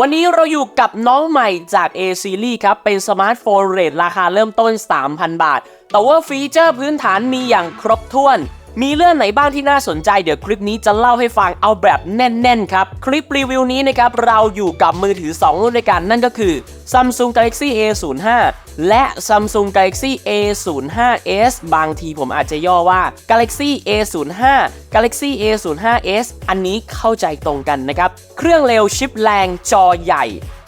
วันนี้เราอยู่กับน้องใหม่จาก A Series ครับ เป็นสมาร์ทโฟนเรทราคาเริ่มต้น 3,000 บาท แต่ว่าฟีเจอร์พื้นฐานมีอย่างครบถ้วน มีเรื่องไหนบ้างที่น่าสนใจเดี๋ยวคลิปนี้จะเล่าให้ฟังเอาแบบแน่นๆ ครับ คลิปรีวิวนี้นะครับ เราอยู่กับมือถือ 2 รุ่นด้วยกันนั่นก็คือ Samsung Galaxy A05 และ Samsung Galaxy A05s บางทีผมอาจจะย่อว่า Galaxy A05 Galaxy A05s อันนี้เข้าใจตรงกันนะครับ เครื่องเร็วชิปแรงจอใหญ่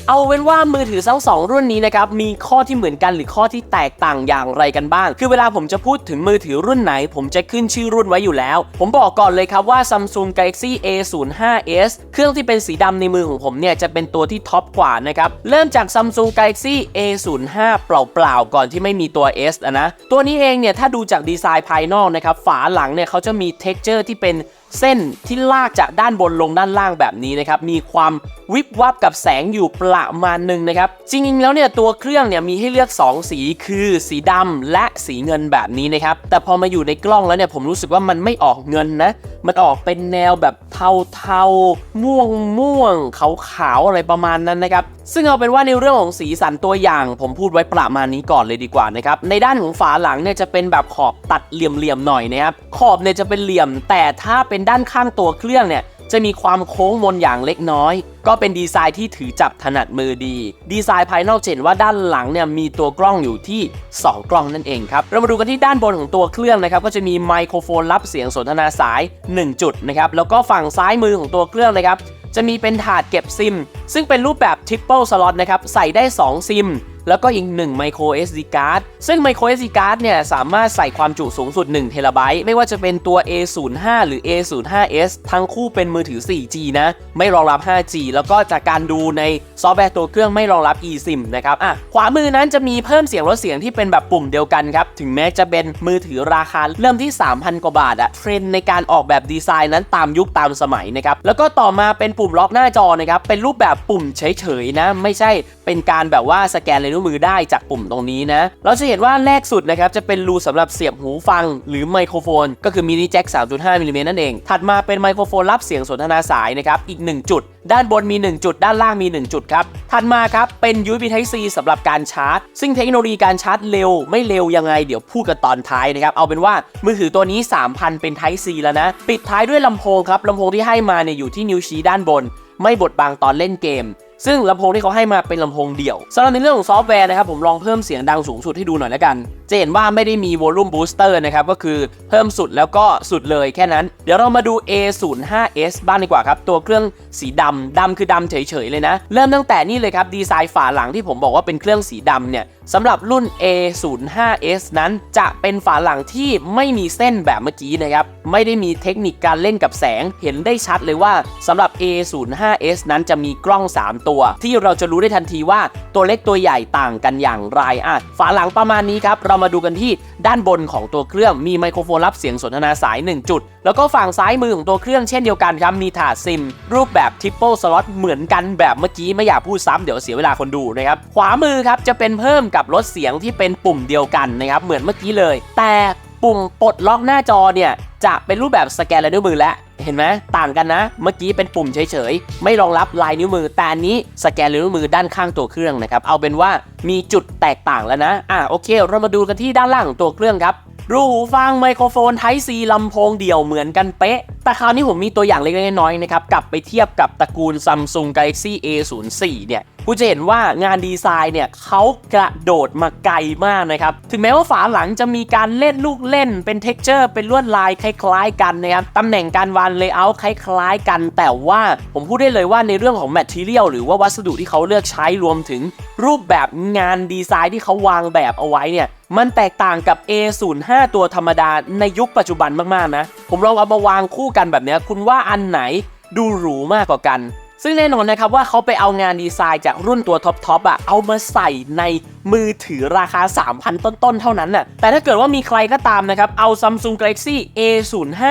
เอาเป็นว่ามือถือทั้งสองรุ่นนี้นะครับมีข้อที่เหมือนกันหรือข้อที่แตกต่างอย่างไรกันบ้าง คือเวลาผมจะพูดถึงมือถือรุ่นไหน ผมจะขึ้นชื่อรุ่นไว้อยู่แล้ว ผมบอกก่อนเลยครับว่า Samsung Galaxy A05s เครื่องที่เป็นสีดำในมือของผมเนี่ยจะเป็นตัวที่ท็อปกว่านะครับเริ่มจาก Samsung Galaxy A05 เปล่าๆก่อนที่ไม่มีตัว S อนะตัวนี้เองเนี่ยถ้าดูจากดีไซน์ภายนอกนะครับฝาหลังเนี่ยเขาจะมี texture ที่เป็น เส้นที่ลากจากด้านบนลงด้านล่างแบบนี้นะครับ มีความวิบวับกับแสงอยู่ประมาณหนึ่งนะครับ จริงๆ แล้วเนี่ยตัวเครื่องเนี่ยมีให้เลือก 2 สีคือสีดำและสีเงินแบบนี้นะครับ แต่พอมาอยู่ในกล้องแล้วเนี่ยผมรู้สึกว่ามันไม่ออกเงินนะ มันออกเป็นแนวแบบเทาๆ ม่วงม่วงขาวขาวๆอะไรประมาณนั้นนะครับ ซึ่งเอาเป็นว่าในเรื่องของสีสันตัวอย่าง ผมพูดไว้ประมาณนี้ก่อนเลยดีกว่านะครับ ในด้านของฝาหลังเนี่ยจะเป็นแบบขอบตัดเหลี่ยมๆหน่อยนะครับ ขอบเนี่ยจะเป็นเหลี่ยม แต่ถ้าเป็นด้านข้างตัวเครื่องเนี่ยจะมีความโค้งมนอย่างเล็กน้อย ก็เป็นดีไซน์ที่ถือจับถนัดมือดี ดีไซน์ภายนอกเห็นว่าด้านหลังเนี่ยมีตัวกล้องอยู่ที่ 2 กล้องนั่นเองครับ เรามาดูกันที่ด้านบนของตัวเครื่องนะครับ ก็จะมีไมโครโฟนรับเสียงสนทนาสาย 1 จุดนะครับ แล้วก็ฝั่งซ้ายมือของตัวเครื่องนะครับ จะมีเป็นถาดเก็บซิม ซึ่งเป็นรูปแบบ triple slot นะครับ ใส่ได้ 2 ซิม แล้วก็อีก1 micro SD card ซึ่ง micro SD card เนี่ยสามารถใส่ความจุสูงสุด1 t b ไม่ว่าจะเป็นตัว A05 หรือ A05s ทั้งคู่เป็นมือถือ 4G นะ ไม่รองรับ 5G แล้วก็จากการดูในซอฟต์แวร์ตัวเครื่องไม่รองรับ eSIM นะครับอะขวามือนั้นจะมีเพิ่มเสียงลดเสียงที่เป็นแบบปุ่มเดียวกันครับ ถึงแม้จะเป็นมือถือราคาเริ่มที่ 3,000 กว่าบาทอะเทรนในการออกแบบดีไซน์นั้นตามยุคตามสมัยนะครับ แล้วก็ต่อมาเป็นปุ่มล็อกหน้าจอนะครับ เป็นรูปแบบปุ่มเฉยๆนะ ไม่ใช่เป็นการแบบว่าสแกนลยนิ้วมือได้จากปุ่มตรงนี้นะ เราจะเห็นว่าแรกสุดนะครับจะเป็นรูสำหรับเสียบหูฟังหรือไมโครโฟน ก็คือมินิแจ็ค 3.5มิลลิเมตรนั่นเอง ถัดมาเป็นไมโครโฟนรับเสียงสนทนาสายนะครับอีก 1 จุด ด้านบนมี 1 จุด ด้านล่างมี 1 จุดครับ ถัดมาครับเป็น USB Type C สำหรับการชาร์จ ซึ่งเทคโนโลยีการชาร์จเร็วไม่เร็วยังไงเดี๋ยวพูดกันตอนท้ายนะครับเอาเป็นว่ามือถือตัวนี้ 3,000 เป็น Type C แล้วนะ ปิดท้ายด้วยลำโพงครับลำโพงที่ให้มาเนี่ยอยู่ที่นิ้วชี้ด้านบน ไม่บดบังตอนเล่นเกม ซึ่งลำโพงที่เขาให้มาเป็นลำโพงเดี่ยวสำหรับในเรื่องของซอฟต์แวร์นะครับผมลองเพิ่มเสียงดังสูงสุดให้ดูหน่อยแล้วกัน จะเห็นว่าไม่ได้มีวอลลุ่มบูสเตอร์นะครับก็คือเพิ่มสุดแล้วก็สุดเลยแค่นั้น เดี๋ยวเรามาดู A05s บ้างดีกว่าครับ ตัวเครื่องสีดำดำคือดำเฉยๆเลยนะ เริ่มตั้งแต่นี่เลยครับดีไซน์ฝาหลังที่ผมบอกว่าเป็นเครื่องสีดำเนี่ยสำหรับรุ่น A05s นั้นจะเป็นฝาหลังที่ไม่มีเส้นแบบเมื่อกี้นะครับ ไม่ได้มีเทคนิคการเล่นกับแสง เห็นได้ชัดเลยว่าสำหรับ A05s นั้นจะมีกล้อง 3 ตัว ที่เราจะรู้ได้ทันทีว่าตัวเล็กตัวใหญ่ต่างกันอย่างไรอะฝาหลังประมาณนี้ครับ เรามาดูกันที่ด้านบนของตัวเครื่องมีไมโครโฟนรับเสียงสนทนาสาย 1 จุด แล้วก็ฝั่งซ้ายมือของตัวเครื่องเช่นเดียวกันครับมีถาดซิม รูปแบบ triple slot เหมือนกันแบบเมื่อกี้ไม่อยากพูดซ้ำเดี๋ยวเสียเวลาคนดูนะครับขวามือครับจะเป็นเพิ่มกับลดเสียงที่เป็นปุ่มเดียวกันนะครับเหมือนเมื่อกี้เลย แต่ปุ่มปลดล็อกหน้าจอเนี่ยจะเป็นรูปแบบสแกนลายนิ้วมือและเห็นไหมต่างกันนะ เมื่อกี้เป็นปุ่มเฉยๆ ไม่รองรับลายนิ้วมือ แต่อันนี้สแกนลายนิ้วมือด้านข้างตัวเครื่องนะครับ เอาเป็นว่ามีจุดแตกต่างแล้วนะ อะโอเค เรามาดูกันที่ด้านล่างของตัวเครื่องครับ รูหูฟังไมโครโฟน Type C ลำโพงเดี่ยวเหมือนกันเป๊ะ แต่คราวนี้ผมมีตัวอย่างเล็กๆน้อยๆนะครับ กลับไปเทียบกับตระกูล Samsung Galaxy A04 เนี่ยคุณจะเห็นว่างานดีไซน์เนี่ยเขากระโดดมาไกลมากนะครับ ถึงแม้ว่าฝาหลังจะมีการเล่นลูกเล่น เป็นเท็กเจอร์เป็นลวดลายคล้ายๆกันนะครับตำแหน่งการวางเลเยอร์คล้ายๆกัน แต่ว่าผมพูดได้เลยว่าในเรื่องของแมทเทียลหรือว่าวัสดุที่เขาเลือกใช้รวมถึงรูปแบบงานดีไซน์ที่เขาวางแบบเอาไว้เนี่ยมันแตกต่างกับ A05 ตัวธรรมดาในยุคปัจจุบันมากๆนะ ผมลองเอามาวางคู่กันแบบนี้คุณว่าอันไหนดูหรูมากกว่ากัน ซึ่งแน่นอนนะครับว่าเขาไปเอางานดีไซน์จากรุ่นตัวท็อปๆอะเอามาใส่ในมือถือราคา 3,000 ต้นๆ เท่านั้นน่ะ แต่ถ้าเกิดว่ามีใครก็ตามนะครับ เอา Samsung Galaxy A05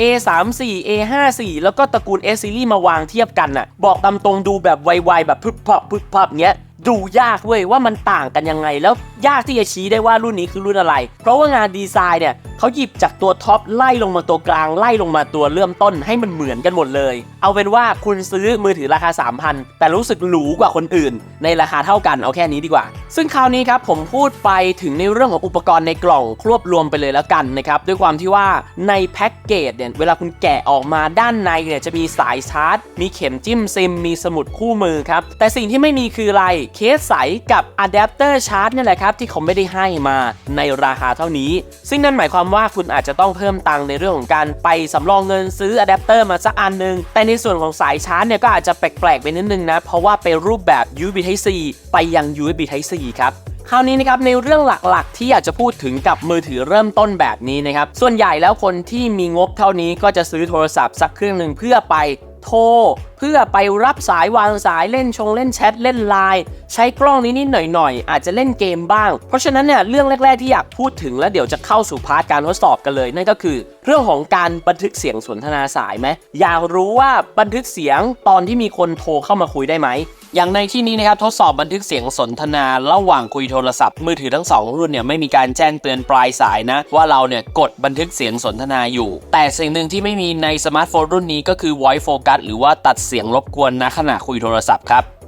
A34 A54 แล้วก็ตระกูล S Series มาวางเทียบกันน่ะ บอกตามตรงดูแบบไวๆแบบพึบพับพึบพับเงี้ย ดูยากเว้ยว่ามันต่างกันยังไง แล้วยากที่จะชี้ได้ว่ารุ่นนี้คือรุ่นอะไร เพราะว่างานดีไซน์เนี่ยเขาหยิบจากตัวท็อปไล่ลงมาตัวกลางไล่ลงมาตัวเริ่มต้นให้มันเหมือนกันหมดเลย เอาเป็นว่าคุณซื้อมือถือราคา 3,000 แต่รู้สึกหรูกว่าคนอื่น ในราคาเท่ากันเอาแค่นี้ดีกว่า ซึ่งคราวนี้ครับผมพูดไปถึงในเรื่องของอุปกรณ์ในกล่องควบรวมไปเลยแล้วกันนะครับด้วยความที่ว่าในแพ็กเกจเนี่ยเวลาคุณแกะออกมาด้านในเนี่ยจะมีสายชาร์จ มีเข็มจิ้มซิม มีสมุดคู่มือครับแต่สิ่งที่ไม่มีคืออะไรเคสใสกับอะแดปเตอร์ชาร์จนี่แหละครับที่เขาไม่ได้ให้มาในราคาเท่านี้ ซึ่งนั่นหมายความว่าคุณอาจจะต้องเพิ่มตังค์ในเรื่องของการไปสำรองเงินซื้ออะแดปเตอร์มาสักอันหนึง แต่ในส่วนของสายชาร์จเนี่ยก็อาจจะแปลกๆไปนิดนึงนะ เพราะว่าเป็นรูปแบบ USB Type C ไปยัง USB Type C ครับคราวนี้นะครับในเรื่องหลักๆ ที่อยากจะพูดถึงกับมือถือเริ่มต้นแบบนี้นะครับส่วนใหญ่แล้วคนที่มีงบเท่านี้ก็จะซื้อโทรศัพท์สักเครื่องหนึ่งเพื่อไป โทร เพื่อไปรับสายวางสายเล่นชงเล่นแชทเล่นไลน์ใช้กล้องนิดๆหน่อยๆ อาจจะเล่นเกมบ้าง เพราะฉะนั้นเนี่ยเรื่องแรก ๆ ที่อยากพูดถึงแล้วเดี๋ยวจะเข้าสู่พาร์ทการทดสอบกันเลย นั่นก็คือ เรื่องของการบันทึกเสียงสนทนาสายไหมอยากรู้ว่าบันทึกเสียงตอนที่มีคนโทรเข้ามาคุยได้ไหม อย่างในที่นี้นะครับทดสอบบันทึกเสียงสนทนา ระหว่างคุยโทรศัพท์มือถือทั้งสองรุ่นเนี่ยไม่มีการแจ้งเตือนปลายสายนะ ว่าเราเนี่ยกดบันทึกเสียงสนทนาอยู่ แต่สิ่งหนึ่งที่ไม่มีในสมาร์ทโฟนรุ่นนี้ก็คือ voice focus หรือว่าตัดเสียงรบกวนณขณะคุยโทรศัพท์ครับ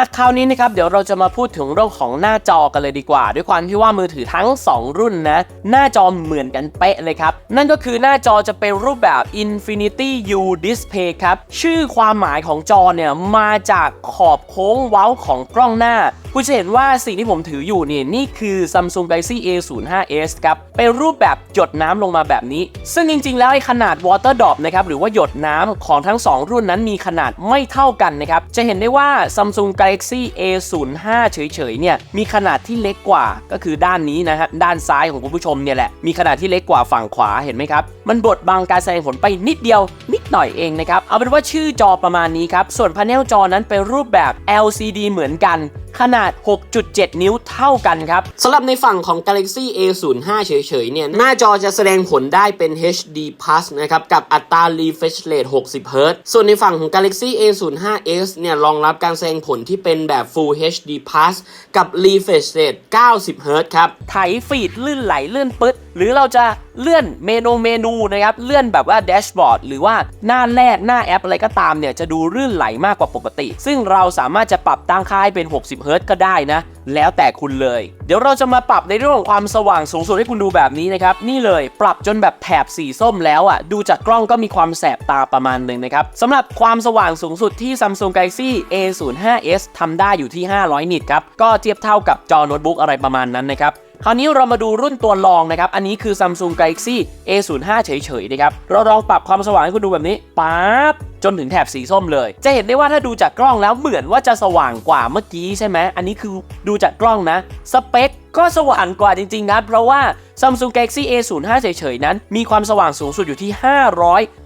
อะคราวนี้นะครับเดี๋ยวเราจะมาพูดถึงเรื่องของหน้าจอกันเลยดีกว่า ด้วยความที่ว่ามือถือทั้ง 2 รุ่นนะ หน้าจอเหมือนกันเป๊ะเลยครับ นั่นก็คือหน้าจอจะเป็นรูปแบบ Infinity U Display ครับ ชื่อความหมายของจอเนี่ย มาจากขอบโค้งเว้าของกล้องหน้าคุณจะเห็นว่าสิ่งที่ผมถืออยู่นี่นี่คือ Samsung Galaxy A05s ครับ เป็นรูปแบบหยดน้ำลงมาแบบนี้ ซึ่งจริง ๆ แล้วไอ้ขนาด Water Drop นะครับหรือว่าหยดน้ำของทั้ง 2 รุ่นนั้นมีขนาดไม่เท่ากันนะครับ จะเห็นได้ว่า Samsung Galaxy A05 เฉยๆเนี่ยมีขนาดที่เล็กกว่าก็คือด้านนี้นะฮะด้านซ้ายของคุณผู้ชมเนี่ยแหละมีขนาดที่เล็กกว่าฝั่งขวาเห็นไหมครับมันบดบังการแสดงผลไปนิดเดียวนิดหน่อยเองนะครับเอาเป็นว่าชื่อจอประมาณนี้ครับส่วนพาเนลจอนั้นเป็นรูปแบบ LCD เหมือนกันขนาด 6.7 นิ้วเท่ากันครับสำหรับในฝั่งของ Galaxy A05 เฉยๆ เนี่ย หน้าจอจะแสดงผลได้เป็น HD Plus นะครับ กับอัตรา refresh rate 60 Hz ส่วนในฝั่งของ Galaxy A05s เนี่ย รองรับการแสดงผลที่เป็นแบบ Full HD Plus กับ refresh rate 90 Hz ครับไถฟีดลื่นไหลลื่นปึ๊ด หรือเราจะเลื่อนเมนูเมนูนะครับ เลื่อนแบบว่าแดชบอร์ดหรือว่าหน้าแรกหน้าแอปอะไรก็ตามเนี่ยจะดูลื่นไหลมากกว่าปกติ ซึ่งเราสามารถจะปรับตั้งค่าให้เป็น 60เฮิรตก็ได้นะ แล้วแต่คุณเลย เดี๋ยวเราจะมาปรับในเรื่องของความสว่างสูงสุดให้คุณดูแบบนี้นะครับ นี่เลยปรับจนแบบแถบสีส้มแล้วอะ ดูจากกล้องก็มีความแสบตาประมาณหนึ่งนะครับสำหรับความสว่างสูงสุดที่ Samsung Galaxy A05s ทำได้อยู่ที่ 500 นิตครับ ก็เทียบเท่ากับจอโน้ตบุ๊กอะไรประมาณนั้นนะครับ คราวนี้เรามาดูรุ่นตัวรองนะครับ อันนี้คือ Samsung Galaxy A05 เฉยๆนะครับ เราลองปรับความสว่างให้คุณดูแบบนี้ปั๊บจนถึงแถบสีส้มเลย จะเห็นได้ว่าถ้าดูจากกล้องแล้วเหมือนว่าจะสว่างกว่าเมื่อกี้ใช่ไหม อันนี้คือดูจากกล้องนะ สเปคก็สว่างกว่าจริงๆนะ เพราะว่า Samsung Galaxy A05 เฉยๆนั้น มีความสว่างสูงสุดอยู่ที่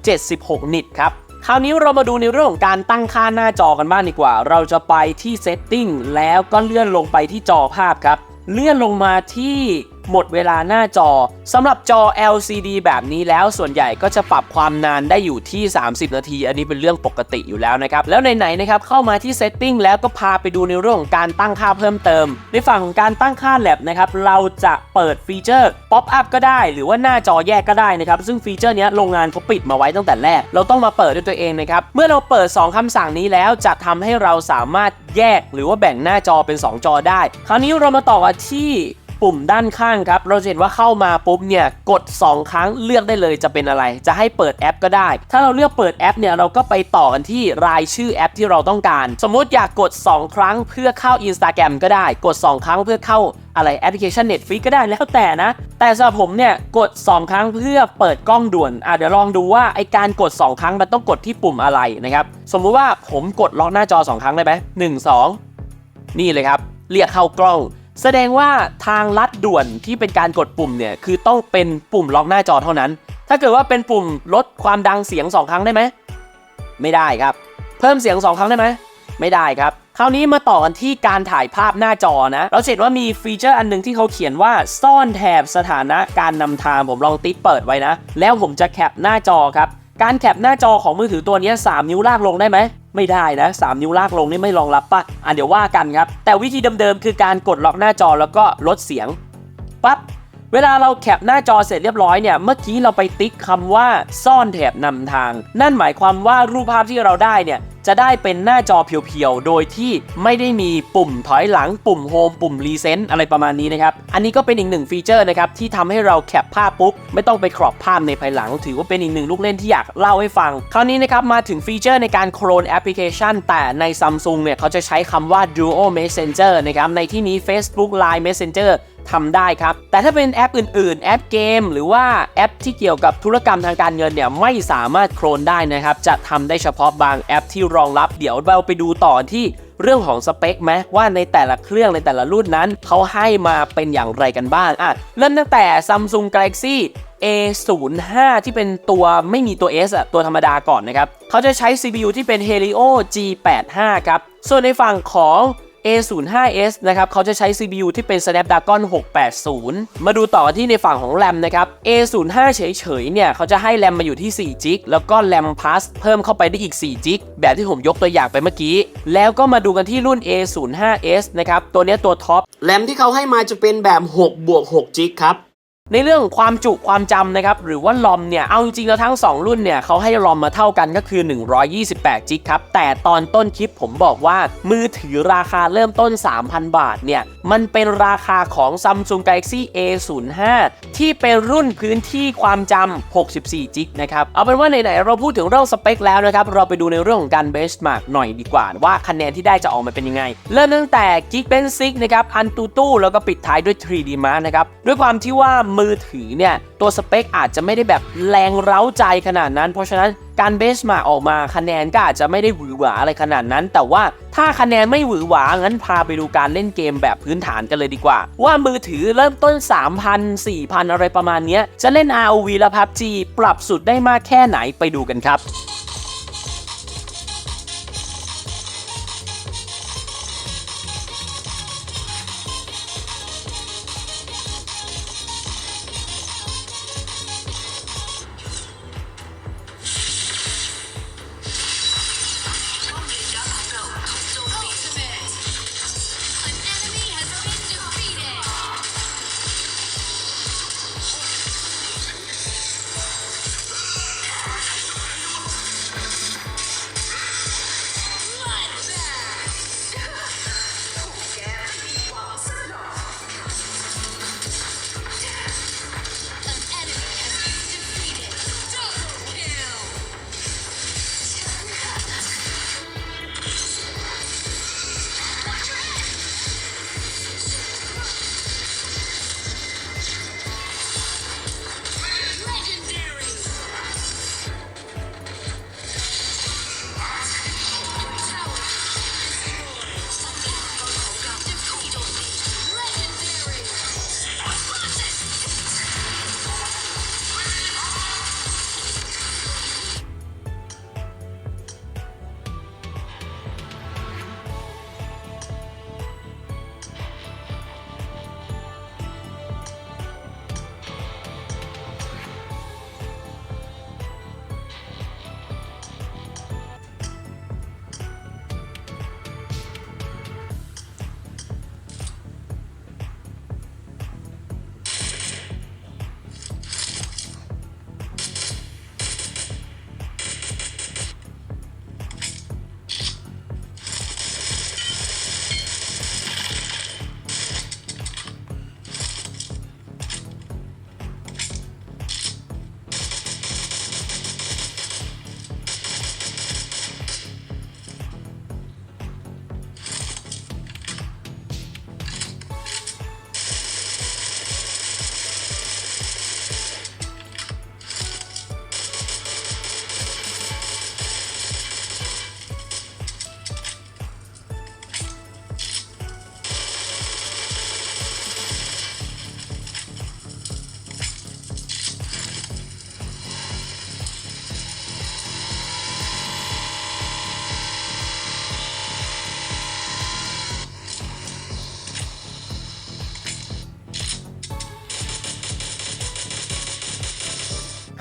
576 นิตครับคราวนี้เรามาดูในเรื่องของการตั้งค่าหน้าจอกันบ้างดีกว่า เราจะไปที่ Setting แล้วก็เลื่อนลงไปที่จอภาพครับ เลื่อนลงมาที่ หมดเวลาหน้าจอสำหรับจอ LCD แบบนี้แล้วส่วนใหญ่ก็จะปรับความนานได้อยู่ที่ 30 นาที อันนี้เป็นเรื่องปกติอยู่แล้วนะครับแล้วไหนๆนะครับเข้ามาที่ Setting แล้วก็พาไปดูในเรื่องของการตั้งค่าเพิ่มเติม ในฝั่งของการตั้งค่าแลบนะครับเราจะเปิดฟีเจอร์ Pop Up ก็ได้ หรือว่าหน้าจอแยกก็ได้นะครับซึ่งฟีเจอร์นี้โรงงานเขาปิดมาไว้ตั้งแต่แรก เราต้องมาเปิดด้วยตัวเองนะครับเมื่อเราเปิด 2คำสั่งนี้แล้วจะทำให้เราสามารถแยก หรือว่าแบ่งหน้าจอเป็น 2 จอได้ คราวนี้เรามาต่อที่ ปุ่มด้านข้างครับ เราจะเห็นว่าเข้ามาปุ๊บเนี่ยกด 2 ครั้งเลือกได้เลยจะเป็นอะไร จะให้เปิดแอปก็ได้ ถ้าเราเลือกเปิดแอปเนี่ยเราก็ไปต่อกันที่รายชื่อแอปที่เราต้องการ สมมุติอยากกด 2 ครั้งเพื่อเข้า Instagram ก็ได้ กด 2 ครั้งเพื่อเข้าอะไรแอปพลิเคชัน Netflix ก็ได้แล้วแต่นะ แต่สำหรับผมเนี่ยกด 2 ครั้งเพื่อเปิดกล้องด่วนอะเดี๋ยวลองดูว่าไอการกด 2 ครั้งมันต้องกดที่ปุ่มอะไรนะครับสมมุติว่าผมกดล็อกหน้าจอ 2 ครั้งได้ไหมหนึ่งสองนี่เลยครับ เรียกเข้ากล้อง แสดงว่าทางลัดด่วนที่เป็นการกดปุ่มเนี่ยคือต้องเป็นปุ่มล็อกหน้าจอเท่านั้น ถ้าเกิดว่าเป็นปุ่มลดความดังเสียง 2 ครั้งได้ไหม ไม่ได้ครับ เพิ่มเสียง 2 ครั้งได้ไหม ไม่ได้ครับ คราวนี้มาต่อกันที่การถ่ายภาพหน้าจอนะ เราเห็นว่ามีฟีเจอร์อันหนึงที่เขาเขียนว่าซ่อนแถบสถานะการนำทางผมลองติดเปิดไว้นะ แล้วผมจะแคปหน้าจอครับ การแคปหน้าจอของมือถือตัวนี้ 3 นิ้วลากลงได้ไหม ไม่ได้นะ 3 นิ้วลากลงนี่ไม่รองรับปะอะเดี๋ยวว่ากันครับ แต่วิธีเดิมๆ คือการกดล็อกหน้าจอแล้วก็ลดเสียงปั๊บเวลาเราแคปหน้าจอเสร็จเรียบร้อยเนี่ย เมื่อกี้เราไปติ๊กคำว่าซ่อนแถบนำทาง นั่นหมายความว่ารูปภาพที่เราได้เนี่ย จะได้เป็นหน้าจอเพียวๆ โดยที่ไม่ได้มีปุ่มถอยหลังปุ่มโฮมปุ่มรีเซนต์อะไรประมาณนี้นะครับ อันนี้ก็เป็นอีกหนึ่งฟีเจอร์นะครับ ที่ทำให้เราแคปภาพปุ๊บ ไม่ต้องไปครอบภาพในภายหลัง ถือว่าเป็นอีกหนึ่งลูกเล่นที่อยากเล่าให้ฟัง คราวนี้นะครับมาถึงฟีเจอร์ในการโคลนแอปพลิเคชัน แต่ใน Samsung เนี่ยเขาจะใช้คำว่า Duo Messenger นะครับในที่นี้ Facebook Line Messenger ทำได้ครับ แต่ถ้าเป็นแอปอื่นๆ แอปเกม หรือว่าแอปที่เกี่ยวกับธุรกรรมทางการเงินเนี่ยไม่สามารถโคลนได้นะครับ จะทำได้เฉพาะบางแอปที่รองรับ เดี๋ยวเราไปดูต่อที่เรื่องของสเปคไหมว่าในแต่ละเครื่องในแต่ละรุ่นนั้น เขาให้มาเป็นอย่างไรกันบ้างอะเริ่มตั้งแต่ Samsung Galaxy A05 ที่เป็นตัวไม่มีตัว S อะตัวธรรมดาก่อนนะครับ เขาจะใช้ CPU ที่เป็น Helio G85 ครับ ส่วนในฝั่งของ A05s นะครับเขาจะใช้ CPU ที่เป็น Snapdragon 680 มาดูต่อที่ในฝั่งของ RAM นะครับ A05 เฉยๆเนี่ยเขาจะให้ RAM มาอยู่ที่4 g b แล้วก็ RAM Plus เพิ่มเข้าไปได้อีก4 g b แบบที่ผมยกตัวอย่างไปเมื่อกี้ แล้วก็มาดูกันที่รุ่น A05s นะครับตัวนี้ตัวท็อปแรมที่เขาให้มาจะเป็นแบบ6บวก6 g b ครับ ในเรื่องของความจุความจำนะครับหรือว่าลอมเนี่ยเอาจริงๆแล้วทั้ง 2 รุ่นเนี่ยเขาให้ลอมมาเท่ากันก็คือ 128จิกครับแต่ตอนต้นคลิปผมบอกว่า มือถือราคาเริ่มต้น 3,000 บาทเนี่ยมันเป็นราคาของ Samsung Galaxy A05 ที่เป็นรุ่นพื้นที่ความจำ64จิกนะครับเอาเป็นว่าไหนๆเราพูดถึงเรื่องสเปคแล้วนะครับเราไปดูในเรื่องของการเบสมาร์กหน่อยดีกว่า ว่าคะแนนที่ได้จะออกมาเป็นยังไง เริ่มตั้งแต่ Geekbench นะครับอันตูตู้แล้วก็ปิดท้ายด้วย 3D Mark นะครับด้วยความที่ว่ามืือถือเนี่ยตัวสเปคอาจจะไม่ได้แบบแรงเร้าใจขนาดนั้น เพราะฉะนั้นการเบสมาออกมาคะแนนก็อาจจะไม่ได้หวือหวาอะไรขนาดนั้น แต่ว่าถ้าคะแนนไม่หวือหวางั้นพาไปดูการเล่นเกมแบบพื้นฐานกันเลยดีกว่า ว่ามือถือเริ่มต้น 3,000 4,000 อะไรประมาณนี้จะเล่น ROV และ PUBG ปรับสุดได้มากแค่ไหนไปดูกันครับ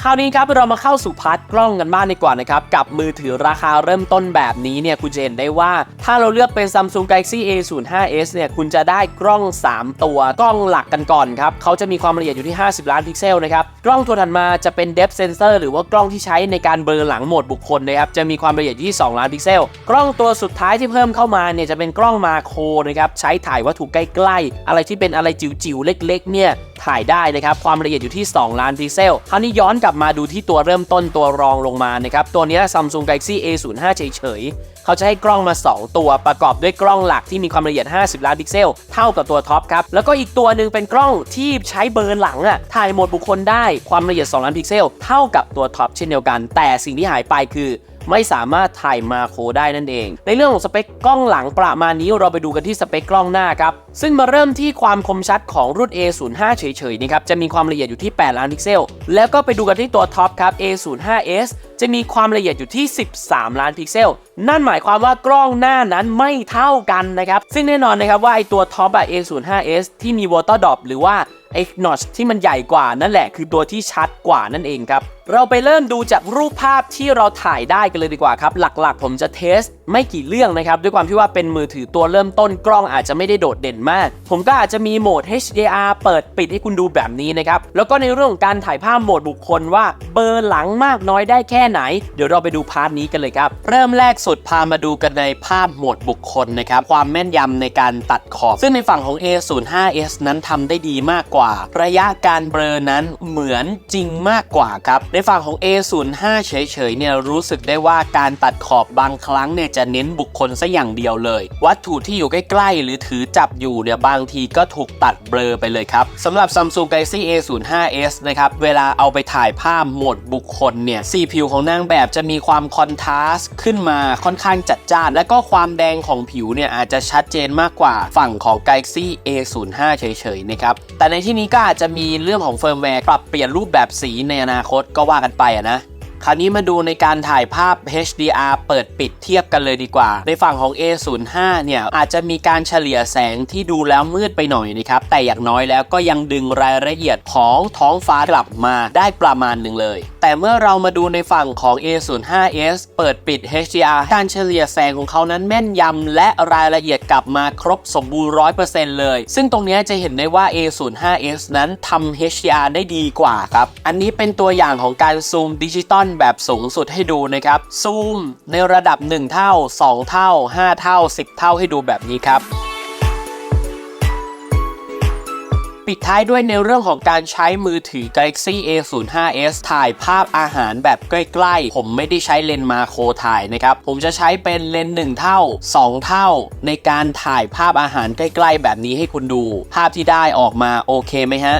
คราวนี้ครับเรามาเข้าสู่พาร์ทกล้องกันบ้างดีกว่านะครับ กับมือถือราคาเริ่มต้นแบบนี้เนี่ยคุณจะเห็นได้ว่า ถ้าเราเลือกเป็น Samsung Galaxy A05s เนี่ยคุณจะได้กล้อง 3 ตัวกล้องหลักกันก่อนครับเขาจะมีความละเอียดอยู่ที่ 50 ล้านพิกเซลนะครับกล้องตัวถัดมาจะเป็น depth sensor หรือว่ากล้องที่ใช้ในการเบลอหลังโหมดบุคคลนะครับจะมีความละเอียดอยู่ที่2ล้านพิกเซล กล้องตัวสุดท้ายที่เพิ่มเข้ามาเนี่ยจะเป็นกล้องมาโครนะครับใช้ถ่ายวัตถุใกล้ๆอะไรที่เป็นอะไรจิ๋วๆเล็กๆเนี่ย ถ่ายได้นะครับ ความละเอียดอยู่ที่ 2 ล้านพิกเซลคราวนี้ย้อนกลับมาดูที่ตัวเริ่มต้นตัวรองลงมานะครับ ตัวนี้ Samsung Galaxy A05 เฉยๆ เขาจะให้กล้องมา 2 ตัวประกอบด้วยกล้องหลักที่มีความละเอียด 50 ล้านพิกเซล เท่ากับตัวท็อปครับ แล้วก็อีกตัวหนึ่งเป็นกล้องที่ใช้เบอร์หลังอะถ่ายโหมดบุคคลได้ความละเอียด 2 ล้านพิกเซล เท่ากับตัวท็อปเช่นเดียวกัน แต่สิ่งที่หายไปคือไม่สามารถถ่ายมาโครได้นั่นเอง ในเรื่องของสเปคกล้องหลังประมาณนี้เราไปดูกันที่สเปคกล้องหน้าครับ ซึ่งมาเริ่มที่ความคมชัดของรุ่น A05 เฉยๆนี่ครับจะมีความละเอียดอยู่ที่ 8 ล้านพิกเซล แล้วก็ไปดูกันที่ตัวท็อปครับ A05s จะมีความละเอียดอยู่ที่ 13 ล้านพิกเซล นั่นหมายความว่ากล้องหน้านั้นไม่เท่ากันนะครับ ซึ่งแน่นอนนะครับว่าไอตัวท็อปอะ A05s ที่มี Water Drop หรือว่าไอ้นอชที่มันใหญ่กว่านั่นแหละคือตัวที่ชัดกว่านั่นเองครับเราไปเริ่มดูจากรูปภาพที่เราถ่ายได้กันเลยดีกว่าครับ หลักๆ ผมจะเทสไม่กี่เรื่องนะครับ ด้วยความที่ว่าเป็นมือถือตัวเริ่มต้นกล้องอาจจะไม่ได้โดดเด่นมาก ผมก็อาจจะมีโหมด HDR เปิดปิดให้คุณดูแบบนี้นะครับ แล้วก็ในเรื่องของการถ่ายภาพโหมดบุคคลว่าเบอร์หลังมากน้อยได้แค่ไหน เดี๋ยวเราไปดูพาร์ทนี้กันเลยครับ เริ่มแรกสุดพามาดูกันในภาพโหมดบุคคลนะครับความแม่นยำในการตัดขอบ ซึ่งในฝั่งของ A05s นั้นทำได้ดีมากกว่า ระยะการเบลอนั้นเหมือนจริงมากกว่าครับในฝั่งของ A05 เฉยๆเนี่ยรู้สึกได้ว่าการตัดขอบบางครั้งเนี่ยจะเน้นบุคคลซะอย่างเดียวเลย วัตถุที่อยู่ใกล้ๆ หรือถือจับอยู่เนี่ยบางทีก็ถูกตัดเบลอไปเลยครับสำหรับ Samsung Galaxy A05s นะครับเวลาเอาไปถ่ายภาพโหมดบุคคลเนี่ยสีผิวของนางแบบจะมีความคอนทราสต์ขึ้นมาค่อนข้างจัดจ้าน และก็ความแดงของผิวเนี่ยอาจจะชัดเจนมากกว่าฝั่งของ Galaxy A05 เฉยๆนะครับแต่ในที่นี้ก็อาจจะมีเรื่องของเฟิร์มแวร์ปรับเปลี่ยนรูปแบบสีในอนาคตก็ว่ากันไปอะนะ คราวนี้มาดูในการถ่ายภาพ HDR เปิดปิดเทียบกันเลยดีกว่า ในฝั่งของ A05 เนี่ยอาจจะมีการเฉลี่ยแสงที่ดูแล้วมืดไปหน่อยนะครับแต่อย่างน้อยแล้วก็ยังดึงรายละเอียดของท้องฟ้ากลับมาได้ประมาณหนึ่งเลย แต่เมื่อเรามาดูในฝั่งของ A05s เปิดปิด HDR การเฉลี่ยแสงของเขานั้นแม่นยำและรายละเอียดกลับมาครบสมบูรณ์100%เลย ซึ่งตรงนี้จะเห็นได้ว่า A05s นั้นทำ HDR ได้ดีกว่าครับ อันนี้เป็นตัวอย่างของการซูมดิจิตอลแบบสูงสุดให้ดูนะครับ ซูมในระดับ 1 เท่า 2 เท่า 5 เท่า 10 เท่าให้ดูแบบนี้ครับปิดท้ายด้วยในเรื่องของการใช้มือถือ Galaxy A05s ถ่ายภาพอาหารแบบใกล้ๆ ผมไม่ได้ใช้เลนส์มาโครถ่ายนะครับ ผมจะใช้เป็นเลนส์1เท่า 2 เท่า ในการถ่ายภาพอาหารใกล้ๆ แบบนี้ให้คุณดู ภาพที่ได้ออกมาโอเคไหมฮะ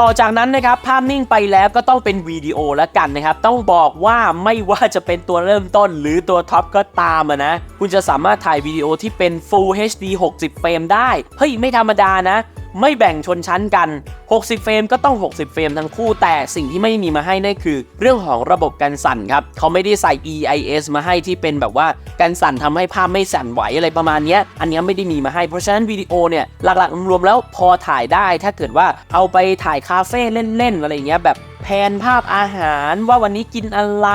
ต่อจากนั้นนะครับภาพนิ่งไปแล้วก็ต้องเป็นวิดีโอแล้วกันนะครับ ต้องบอกว่าไม่ว่าจะเป็นตัวเริ่มต้นหรือตัวท็อปก็ตามนะ คุณจะสามารถถ่ายวิดีโอที่เป็น Full HD 60 เฟรมได้ เฮ้ย ไม่ธรรมดานะ ไม่แบ่งชนชั้นกัน 60 เฟรมก็ต้อง 60 เฟรมทั้งคู่ แต่สิ่งที่ไม่มีมาให้นั่นคือ เรื่องของระบบกันสั่นครับ เขาไม่ได้ใส่ EIS มาให้ที่เป็นแบบว่ากันสั่นทำให้ภาพไม่สั่นไหวอะไรประมาณนี้อันนี้ไม่ได้มีมาให้ เพราะฉะนั้นวิดีโอเนี่ยหลักๆรวมแล้วพอถ่ายได้ถ้าเกิดว่าเอาไปถ่ายคาเฟ่เล่นๆอะไรเงี้ยแบบ แผนภาพอาหารว่าวันนี้กินอะไร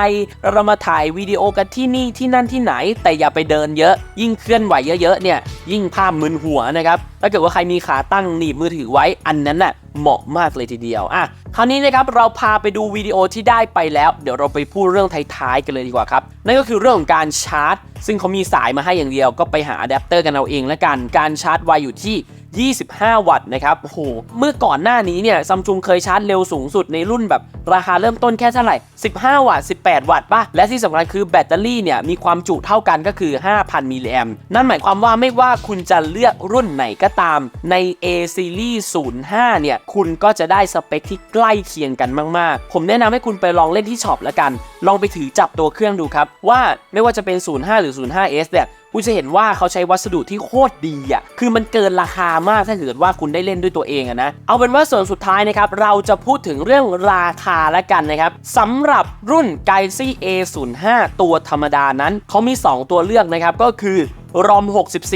เรามาถ่ายวิดีโอกันที่นี่ที่นั่นที่ไหน แต่อย่าไปเดินเยอะ ยิ่งเคลื่อนไหวเยอะๆเนี่ย ยิ่งภาพมึนหัวนะครับถ้าเกิดว่าใครมีขาตั้งหนีบมือถือไว้อันนั้นน่ะเหมาะมากเลยทีเดียวอะคราวนี้นะครับเราพาไปดูวิดีโอที่ได้ไปแล้ว เดี๋ยวเราไปพูดเรื่องท้ายๆกันเลยดีกว่าครับนั่นก็คือเรื่องของการชาร์จ ซึ่งเขามีสายมาให้อย่างเดียวก็ไปหาอะแดปเตอร์กันเอาเองละกันการชาร์จไวอยู่ที่ 25 วัตต์นะครับโอ้โหเมื่อก่อนหน้านี้เนี่ยซัมซุงเคยชาร์จเร็วสูงสุดในรุ่นแบบราคาเริ่มต้นแค่เท่าไหร่ 15 วัตต์ 18 วัตต์ป่ะ และที่สำคัญคือแบตเตอรี่เนี่ยมีความจุเท่ากันก็คือ 5,000 มิลลิแอมป์นั่นหมายความว่าไม่ว่าคุณจะเลือกรุ่นไหนก็ตามใน A Series 05 เนี่ย คุณก็จะได้สเปคที่ใกล้เคียงกันมาก ๆ ผมแนะนำให้คุณไปลองเล่นที่ช็อปแล้วกัน ลองไปถือจับตัวเครื่องดูครับ ว่าไม่ว่าจะเป็น 05 หรือ 05s เนี่ย คุณจะเห็นว่าเขาใช้วัสดุที่โคตรดีอะ คือมันเกินราคามากถ้าเกิดว่าคุณได้เล่นด้วยตัวเองอะนะ เอาเป็นว่าส่วนสุดท้ายนะครับ เราจะพูดถึงเรื่องราคาและกันนะครับสำหรับรุ่น Galaxy A05 ตัวธรรมดานั้น เขามี 2 ตัวเลือกนะครับ ก็คือรอม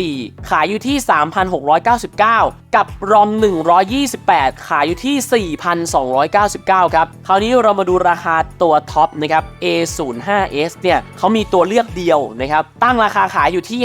64 ขายอยู่ที่ 3,699 กับรอม 128 ขายอยู่ที่ 4,299 ครับ คราวนี้เรามาดูราคาตัวท็อปนะครับ A05s เนี่ยเขามีตัวเลือกเดียวนะครับ ตั้งราคาขายอยู่ที่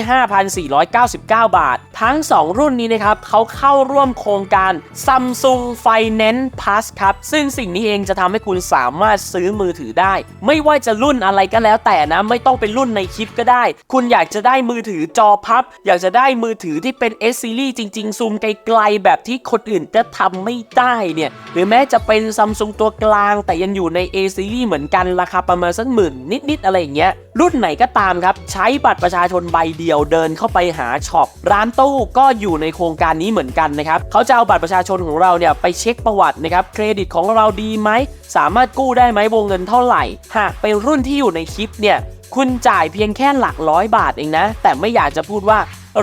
5,499 บาท ทั้ง 2 รุ่นนี้นะครับเขาเข้าร่วมโครงการ Samsung Finance Plus ครับ ซึ่งสิ่งนี้เองจะทำให้คุณสามารถซื้อมือถือได้ ไม่ว่าจะรุ่นอะไรก็แล้วแต่นะ ไม่ต้องเป็นรุ่นในคลิปก็ได้ คุณอยากจะได้มือถือจอพับ อยากจะได้มือถือที่เป็น S Series จริง ๆ ซูมไกลแบบที่คนอื่นจะทำไม่ได้เนี่ย หรือแม้จะเป็น Samsung ตัวกลาง แต่ยังอยู่ใน A Series เหมือนกันราคาประมาณสักหมื่นนิดๆอะไรอย่างเงี้ย รุ่นไหนก็ตามครับ ใช้บัตรประชาชนใบเดียวเดินเข้าไปหาช็อปร้านตู้ก็อยู่ในโครงการนี้เหมือนกันนะครับเขาจะเอาบัตรประชาชนของเราเนี่ยไปเช็คประวัตินะครับเครดิตของเราดีไหมสามารถกู้ได้ไหมวงเงินเท่าไหร่ หากเป็นรุ่นที่อยู่ในคลิปเนี่ย คุณจ่ายเพียงแค่หลักร้อยบาทเองนะ แต่ไม่อยากจะพูดว่า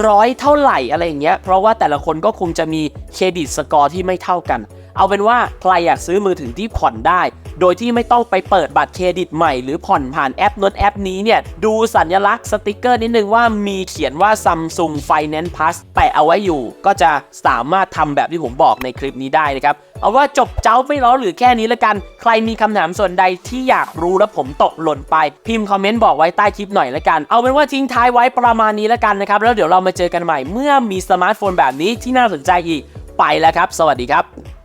ร้อยเท่าไหร่อะไรอย่างเงี้ย เพราะว่าแต่ละคนก็คงจะมีเครดิตสกอร์ที่ไม่เท่ากัน เอาเป็นว่าใครอยากซื้อมือถือที่ผ่อนได้ โดยที่ไม่ต้องไปเปิดบัตรเครดิตใหม่หรือผ่อนผ่านแอปน้นแอปนี้เนี่ย ดูสัญลักษณ์สติกเกอร์นิดนึงว่ามีเขียนว่า Samsung Finance Plus แปะเอาไว้อยู่ ก็จะสามารถทำแบบที่ผมบอกในคลิปนี้ได้นะครับเอาว่าจบเจ้าไม่ล้อหรือแค่นี้ละกัน ใครมีคำถามส่วนใดที่อยากรู้แล้วผมตกหล่นไป พิมพ์คอมเมนต์บอกไว้ใต้คลิปหน่อยละกัน เอาเป็นว่าทิ้งท้ายไว้ประมาณนี้ละกันนะครับ แล้วเดี๋ยวเรามาเจอกันใหม่เมื่อมีสมาร์ทโฟนแบบนี้ที่น่าสนใจอีก ไปแล้วครับ สวัสดีครับ